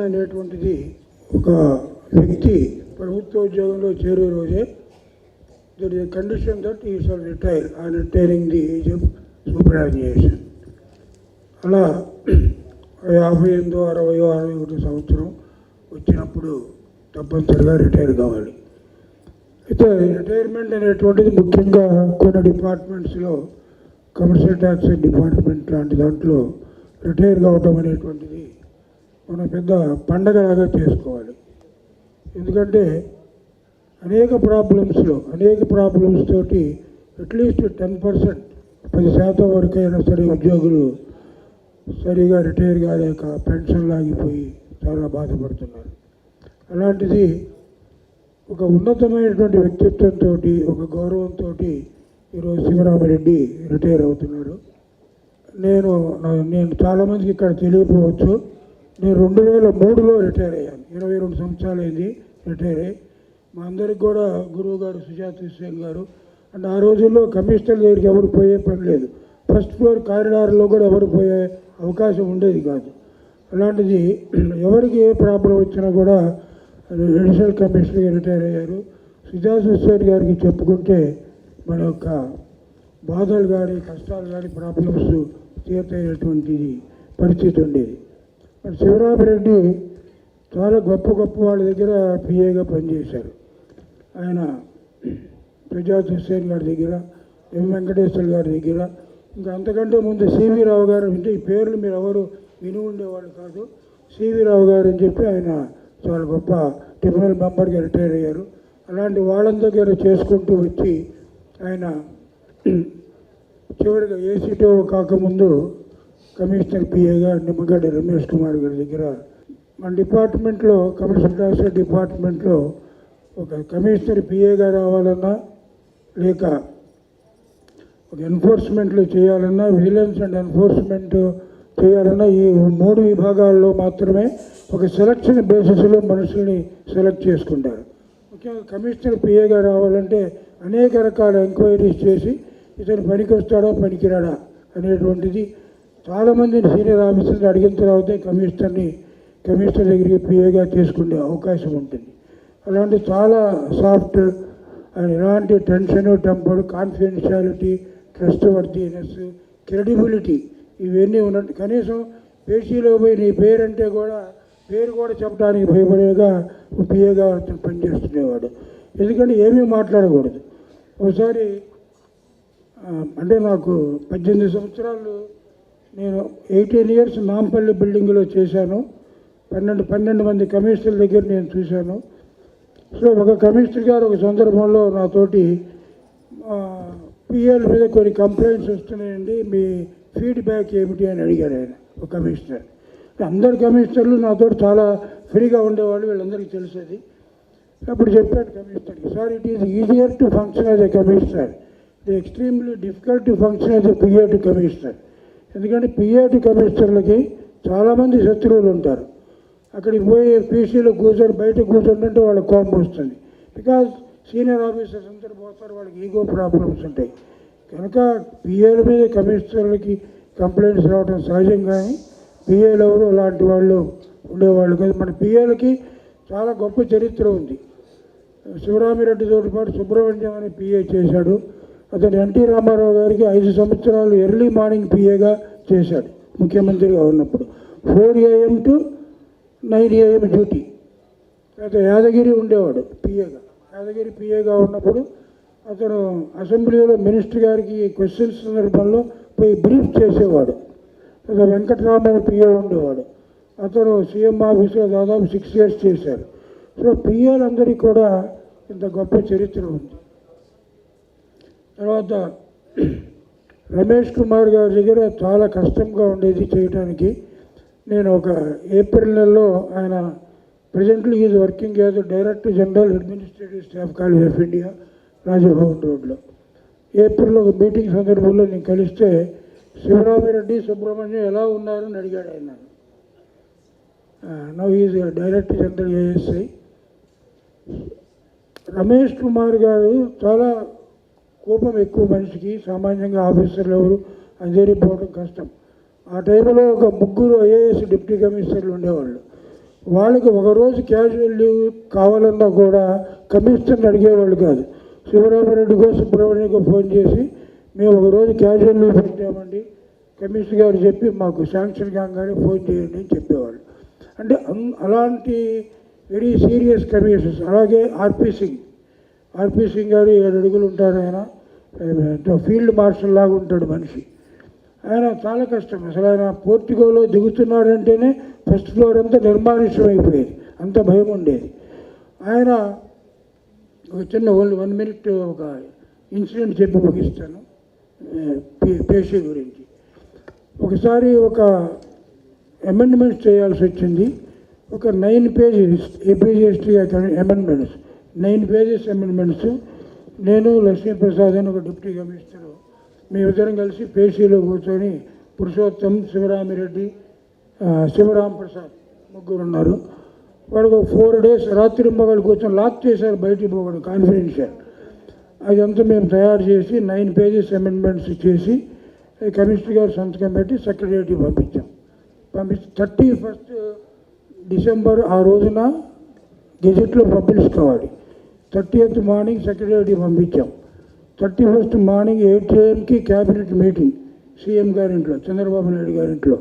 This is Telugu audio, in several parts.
పదవీ అనేటువంటిది ఒక వ్యక్తి ప్రభుత్వ ఉద్యోగంలో చేరే రోజే there is condition that he shall retire on retiring the age of superannuation అలా యాభై ఎనిమిదో అరవయో అరవై ఒకటి సంవత్సరం వచ్చినప్పుడు తప్పనిసరిగా రిటైర్ కావాలి. అయితే రిటైర్మెంట్ అనేటువంటిది ముఖ్యంగా కొన్ని డిపార్ట్మెంట్స్లో కమర్షియల్ ట్యాక్స్ డిపార్ట్మెంట్ లాంటి దాంట్లో రిటైర్ కావటం అనేటువంటిది మనం పెద్ద పండగలాగా చేసుకోవాలి. ఎందుకంటే అనేక ప్రాబ్లమ్స్లో అనేక ప్రాబ్లమ్స్ తోటి అట్లీస్ట్ టెన్ పర్సెంట్ పది శాతం వరకు అయినా సరే ఉద్యోగులు సరిగా రిటైర్ కాలేక పెన్షన్ లాగిపోయి చాలా బాధపడుతున్నారు. అలాంటిది ఒక ఉన్నతమైనటువంటి వ్యక్తిత్వంతో ఒక గౌరవంతో ఈరోజు శివరామరెడ్డి రిటైర్ అవుతున్నారు. నేను నా- నేను చాలామందికి ఇక్కడ తెలియకపోవచ్చు నేను రెండు వేల మూడులో రిటైర్ అయ్యాను. ఇరవై రెండు సంవత్సరాలు అయింది రిటైర్ అయ్యి. మా అందరికి కూడా గురువు గారు సుజాత్ హుస్సేన్ గారు. అండ్ ఆ రోజుల్లో కమిషనర్ దగ్గరికి ఎవరు పోయే పని లేదు. ఫస్ట్ ఫ్లోర్ కారిడార్లో కూడా ఎవరు పోయే అవకాశం ఉండేది కాదు. అలాంటిది ఎవరికి ఏ ప్రాబ్లం వచ్చినా కూడా అడిషనల్ కమిషనర్గా రిటైర్ అయ్యారు. సుజాత్ హుస్సేన్ గారికి చెప్పుకుంటే మన యొక్క బాధలు కానీ కష్టాలు కానీ ప్రాబ్లమ్స్ తీర్తయినటువంటిది పరిస్థితి ఉండేది. మరి శివరామరెడ్డి చాలా గొప్ప గొప్ప వాళ్ళ దగ్గర పిఏగా పనిచేశారు. ఆయన ప్రజా హుస్సేన్ గారి దగ్గర ఎం వెంకటేశ్వర గారి దగ్గర ఇంకా అంతకంటే ముందు సివి రావు గారు అంటే ఈ పేర్లు మీరు ఎవరు విని ఉండేవాళ్ళు కాదు. సివి రావు గారు అని చెప్పి ఆయన చాలా గొప్ప ట్రిబ్యునల్ మెంబర్గా రిటైర్ అయ్యారు. అలాంటి వాళ్ళ దగ్గర చేసుకుంటూ వచ్చి ఆయన చివరిగా ఏసీటో కాకముందు కమిషనర్ పిఏగా నిమ్మగడ్డ రమేష్ కుమార్ గారి దగ్గర మన డిపార్ట్మెంట్లో కమర్షియల్ ట్యాక్స్ డిపార్ట్మెంట్లో ఒక కమిషనర్ పిఏగా రావాలన్నా లేక ఒక ఎన్ఫోర్స్మెంట్లో చేయాలన్నా విజిలెన్స్ అండ్ ఎన్ఫోర్స్మెంట్ చేయాలన్నా ఈ మూడు విభాగాల్లో మాత్రమే ఒక సెలక్షన్ బేసిస్లో మనుషుల్ని సెలెక్ట్ చేసుకుంటారు. ముఖ్యంగా కమిషనర్ పిఏగా రావాలంటే అనేక రకాల ఎంక్వైరీస్ చేసి ఇతను పనికి వస్తాడా పనికిరాడా అనేటువంటిది చాలామంది సీనియర్ ఆఫీసర్లు అడిగిన తర్వాతే కమిషనర్ని కమిషనర్ దగ్గరికి పిఏగా తీసుకునే అవకాశం ఉంటుంది. అలాంటి చాలా సాఫ్ట్ అండ్ ఎలాంటి tension temper confidentiality trustworthiness credibility ఇవన్నీ ఉన్నట్టు కనీసం పేషీలో పోయి నీ పేరంటే కూడా పేరు కూడా చెప్పడానికి భయపడేగా పిఏగా అతను పనిచేస్తుండేవాడు ఎందుకంటే ఏమీ మాట్లాడకూడదు. ఒకసారి అంటే నాకు పద్దెనిమిది సంవత్సరాలు నేను ఎయిటీన్ ఇయర్స్ నాంపల్లి బిల్డింగ్లో చేశాను. పన్నెండు పన్నెండు మంది కమిషనర్ల దగ్గర నేను చూశాను. సో ఒక కమిషనర్ గారు ఒక సందర్భంలో నాతోటి పిఎల్ మీద కొన్ని కంప్లైంట్స్ వస్తున్నాయండి. మీ ఫీడ్బ్యాక్ ఏమిటి అని అడిగారు ఆయన ఒక కమిషనర్. అందరు కమిషనర్లు నాతో చాలా ఫ్రీగా ఉండేవాళ్ళు వీళ్ళందరికీ తెలిసేది. అప్పుడు చెప్పాడు కమిషనర్కి sir it is easier to function as a commissioner ఇది extremely difficult to function as a PA to commissioner ఎందుకంటే పిఏ కమిషనర్లకి చాలామంది శత్రువులు ఉంటారు. అక్కడికి పోయి పీసీలో కూర్చొని బయట కూర్చుంటుంటే వాళ్ళకి కోపం వస్తుంది. బికాజ్ సీనియర్ ఆఫీసర్స్ అందరు పోతారు వాళ్ళకి ఈగో ప్రాబ్లమ్స్ ఉంటాయి. కనుక పిఏల మీద కమిషనర్లకి కంప్లైంట్స్ రావడం సహజం కానీ పిఏలు ఎవరు అలాంటి వాళ్ళు ఉండేవాళ్ళు కాదు. మన పిఏలకి చాలా గొప్ప చరిత్ర ఉంది. శివరామిరెడ్డితో పాటు సుబ్రహ్మణ్యం అని పిఏ చేశాడు. అతను ఎన్టీ రామారావు గారికి ఐదు సంవత్సరాలు ఎర్లీ మార్నింగ్ పిఏగా చేశాడు ముఖ్యమంత్రిగా ఉన్నప్పుడు. Four AM to nine AM duty. తర్వాత యాదగిరి ఉండేవాడు పిఏగా యాదగిరి పిఏగా ఉన్నప్పుడు అతను అసెంబ్లీలో మినిస్టర్ గారికి క్వశ్చన్స్ సందర్భంలో పోయి బ్రీఫ్ చేసేవాడు. అతను వెంకటరామయ్య పిఏ ఉండేవాడు. అతను సీఎం ఆఫీస్లో దాదాపు సిక్స్ ఇయర్స్ చేశారు సో పిఏలందరికీ కూడా ఇంత గొప్ప చరిత్ర ఉంది. తర్వాత రమేష్ కుమార్ గారి దగ్గర చాలా కష్టంగా ఉండేది చేయడానికి నేను ఒక ఏప్రిల్ నెలలో ఆయన presently is working as director general administrative staff college of India Rajbhavan రోడ్లో ఏప్రిల్లో ఒక మీటింగ్ సందర్భంలో నేను కలిస్తే శివరామిరెడ్డి సుబ్రహ్మణ్యం ఎలా ఉన్నారని అడిగాడు ఆయన. Now is director general ASI Ramesh Kumar garu చాలా కోపం ఎక్కువ మనిషికి సామాన్యంగా ఆఫీసర్లు ఎవరు అందరిపోవడం కష్టం. ఆ టైంలో ఒక ముగ్గురు ఐఏఎస్ డిప్యూటీ కమిషనర్లు ఉండేవాళ్ళు. వాళ్ళకి ఒకరోజు క్యాజువల్ లీవ్ కావాలన్నా కూడా కమిషనర్ అడిగేవాళ్ళు కాదు. శివరామరెడ్డికో సుబ్రహ్మణ్యకో ఫోన్ చేసి మేము ఒకరోజు క్యాజువల్ లీవ్ పెట్టామండి. కమిషనర్ గారు చెప్పి మాకు శాంక్షన్ కాగానే ఫోన్ చేయండి అని చెప్పేవాళ్ళు. అంటే అలాంటి వెరీ సీరియస్ కమిషన్స్ అలాగే ఆర్పి సింగ్ ఆర్పి సింగ్ గారు ఏడు అడుగులు ఉంటారు ఆయన. ఫీల్డ్ మార్షల్ లాగా ఉంటాడు మనిషి. ఆయన చాలా కష్టం. అసలు ఆయన పోర్టుగోలో దిగుతున్నాడంటేనే ఫస్ట్ ఫ్లోర్ అంతా నిర్మానుష్యం అయిపోయేది అంత భయం ఉండేది. ఆయన ఒక చిన్న ఓన్లీ వన్ మినిట్ ఒక ఇన్సిడెంట్ చెప్పి ముగిస్తాను పే- పేషీ గురించి. ఒకసారి ఒక అమెండ్మెంట్స్ చేయాల్సి వచ్చింది. ఒక nine pages APGST amendments nine pages amendments నేను లక్ష్మీప్రసాద్ అని ఒక డిప్యూటీ కమిషనర్. మేమిద్దరం కలిసి పేషీలో కూర్చొని పురుషోత్తం శివరామిరెడ్డి ఆ, శివరాం ప్రసాద్ ముగ్గురు ఉన్నారు. వాడికి ఒక ఫోర్ డేస్ రాత్రి మగలు కూర్చొని లాక్ చేశారు బయటికి పోవడం కాన్ఫిడెన్షియల్ అదంతా మేము తయారు చేసి నైన్ పేజెస్ అమెండ్మెంట్స్ చేసి కమిషనర్ గారు సంతకం పెట్టి సెక్రటరీకి పంపించాం. పంపించి థర్టీ ఫస్ట్ డిసెంబర్ ఆ రోజున గెజెట్లో పబ్లిష్ కావాలి. థర్టీ ఎయిత్ మార్నింగ్ సెక్రటరీ పంపించాం థర్టీ ఫస్ట్ మార్నింగ్ ఎయిట్ ఏఎంకి క్యాబినెట్ మీటింగ్ సీఎం గారింట్లో చంద్రబాబు నాయుడు గారింట్లో.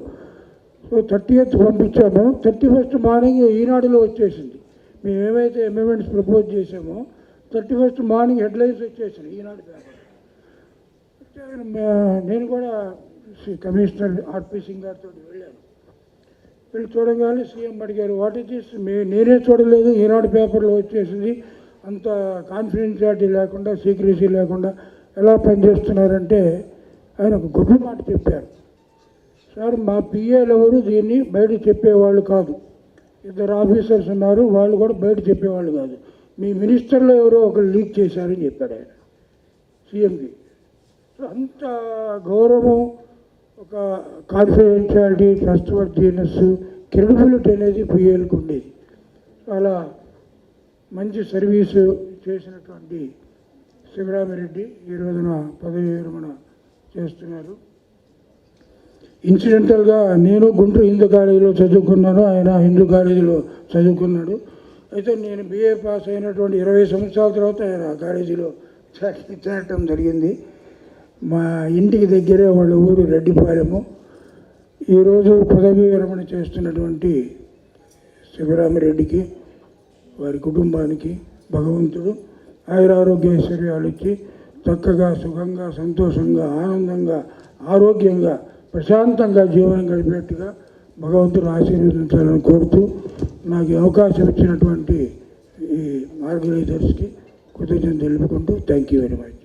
సో థర్టీ ఎయిత్ పంపించాము. థర్టీ ఫస్ట్ మార్నింగ్ ఈనాడులో వచ్చేసింది. మేము ఏమైతే అమెండ్మెంట్స్ ప్రపోజ్ చేసామో థర్టీ ఫస్ట్ మార్నింగ్ హెడ్లైన్స్ వచ్చేసింది ఈనాడు పేపర్ నేను కూడా శ్రీ కమిషనర్ ఆర్పి సింగ్ గారితో వెళ్ళాను. వెళ్ళి చూడగానే సీఎం అడిగారు వాట్ ఇస్ దిస్ మే నేనే చూడలేదు. ఈనాడు పేపర్లో వచ్చేసింది. అంత కాన్ఫిడెన్షియాలిటీ లేకుండా సీక్రెసీ లేకుండా ఎలా పనిచేస్తున్నారంటే ఆయన ఒక గొప్ప మాట చెప్పారు. సార్ మా పిఏలు ఎవరు? దీన్ని బయట చెప్పేవాళ్ళు కాదు. ఇద్దరు ఆఫీసర్స్ ఉన్నారు వాళ్ళు కూడా బయట చెప్పేవాళ్ళు కాదు. మీ మినిస్టర్లో ఎవరో ఒకరు లీక్ చేశారని చెప్పాడు ఆయన సీఎంకి అంత గౌరవం ఒక కాన్ఫిడెన్షియాలిటీ ట్రస్ట్ వర్తీనెస్ క్రెడిబిలిటీ అనేది పిఏలకు ఉండేది. చాలా మంచి సర్వీసు చేసినటువంటి శివరామిరెడ్డి ఈ రోజున పదవి విరమణ చేస్తున్నారు. ఇన్సిడెంటల్గా నేను గుంటూరు హిందూ కాలేజీలో చదువుకున్నాను. ఆయన హిందూ కాలేజీలో చదువుకున్నాడు. అయితే నేను బీఏ పాస్ అయినటువంటి ఇరవై సంవత్సరాల తర్వాత ఆయన కాలేజీలో చేరటం జరిగింది. మా ఇంటికి దగ్గరే వాళ్ళ ఊరు రెడ్డిపాలెము. ఈరోజు పదవీ విరమణ చేస్తున్నటువంటి శివరామిరెడ్డికి వారి కుటుంబానికి భగవంతుడు ఆయురారోగ్యశ్వర్యాలు ఇచ్చి చక్కగా సుఖంగా సంతోషంగా ఆనందంగా ఆరోగ్యంగా ప్రశాంతంగా జీవనం గడిపేట్టుగా భగవంతుడు ఆశీర్వదించాలని కోరుతూ నాకు అవకాశం ఇచ్చినటువంటి ఈ మార్గదర్శికి కృతజ్ఞతలు తెలుపుకుంటూ థ్యాంక్ యూ వెరీ మచ్.